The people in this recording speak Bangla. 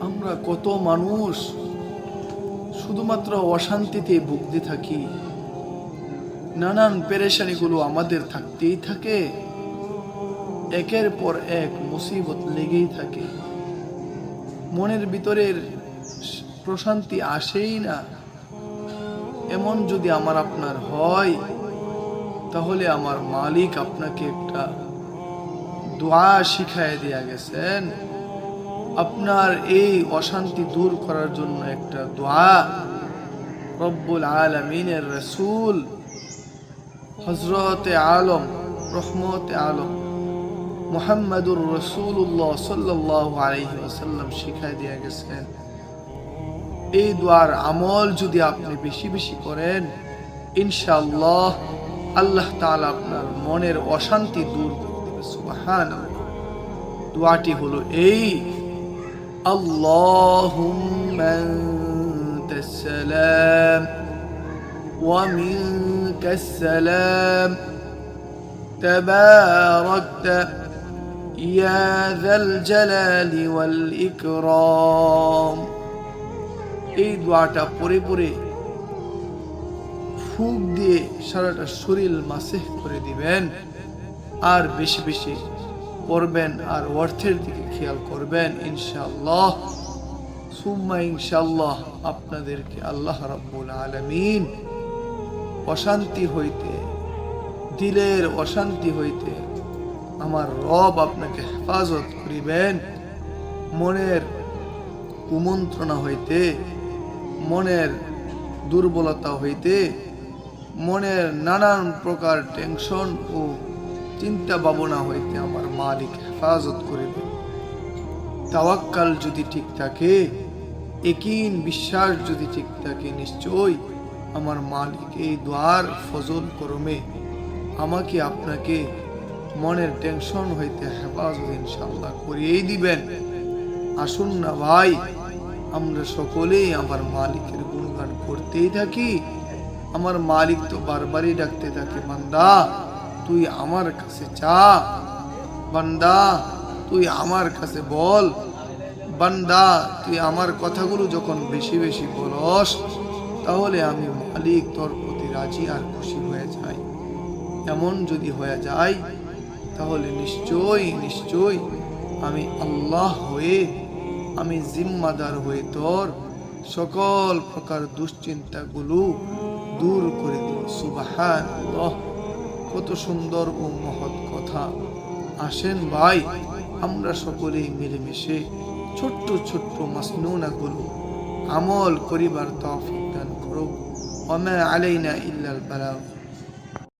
আমরা কত মানুষ শুধুমাত্র অশান্তিতে ভুগতে থাকি। নানান পেরেশানিগুলো আমাদের থাকতেই থাকে। একের পর এক মুসিবত লেগেই থাকে। মনের ভিতরের প্রশান্তি আসেই না। এমন যদি আমার আপনার হয়, তাহলে আমার মালিক আপনাকে একটা দোয়া শিখায় দেয়া গেছেন। আপনার এই অশান্তি দূর করার জন্য একটা দোয়া। রব্বুল আলমিনের রসুল হজরতে আলম, রহমতে আলম, মোহাম্মদুর রসুল্লাহ আসাল্লাম শিখায় দেয়া গেছেন, এই দোয়ার আমল যদি আপনি বেশি বেশি করেন, ইনশাআল্লাহ আল্লাহ তাআলা আপনার মনের অশান্তি দূর করে দেবে সুবাহান দোয়াটি হলো এই আল্লাহুম্মা আনতাস সালাম ওয়া মিনকাস সালাম تباركت يا ذا الجلال والإكرام এই দোয়াটা পরে পরে ফুক দিয়ে সারাটা শরীর মাসে করে দিবেন আর বেশি বেশি পড়বেন আর অর্থের দিকে খেয়াল করবেন, ইনশাআল্লাহ। সুম্মা ইনশাআল্লাহ, আপনাদেরকে আল্লাহ রাব্বুল আলামিন অশান্তি হইতে, দিলের অশান্তি হইতে আমার রব আপনাকে হেফাজত করিবেন। মনের কুমন্ত্রণা হইতে, মনের দুর্বলতা হইতে, মনের নানান প্রকার টেনশন ও চিন্তা ভাবনা হইতে আমার মালিক হেফাজত করিবে তাওয়াক্কাল যদি ঠিক থাকে একিন বিশ্বাস যদি ঠিক থাকে, নিশ্চয়ই আমার মালিক এই দ্বার ফজল করমে। আমাকে আপনাকে মনের টেনশন হইতে হেফাজত ইনশাল্লাহ করিয়েই দিবেন। আসুন না ভাই, আমরা সকলেই আমার মালিকের গুণগান করতেই থাকি। আমার মালিক তো বারবারই ডাকতে থাকে, বান্দা। তুই আমার কাছে চা। বান্দা, তুই আমার কাছে বল। বান্দা, তুই আমার কথাগুলো যখন বেশি বেশি বলস, তাহলে আমি মালিক তোর প্রতি রাজি আর খুশি হয়ে যাই। এমন যদি হয়ে যায়, তাহলে নিশ্চয়ই নিশ্চয়ই আমি আল্লাহ হয়ে, আমি জিম্মাদার হয়ে তোর সকল প্রকার দুশ্চিন্তাগুলো দূর করে দেব। সুবাহান কত সুন্দর ও মহৎ কথা। আসেন ভাই, আমরা সকলেই মিলেমিশে ছোট্ট ছোট্ট মাসনুনাগুলো আমল করিবার তফিক দান করো ওমা আলাইনা ইল্লাল বালাগ।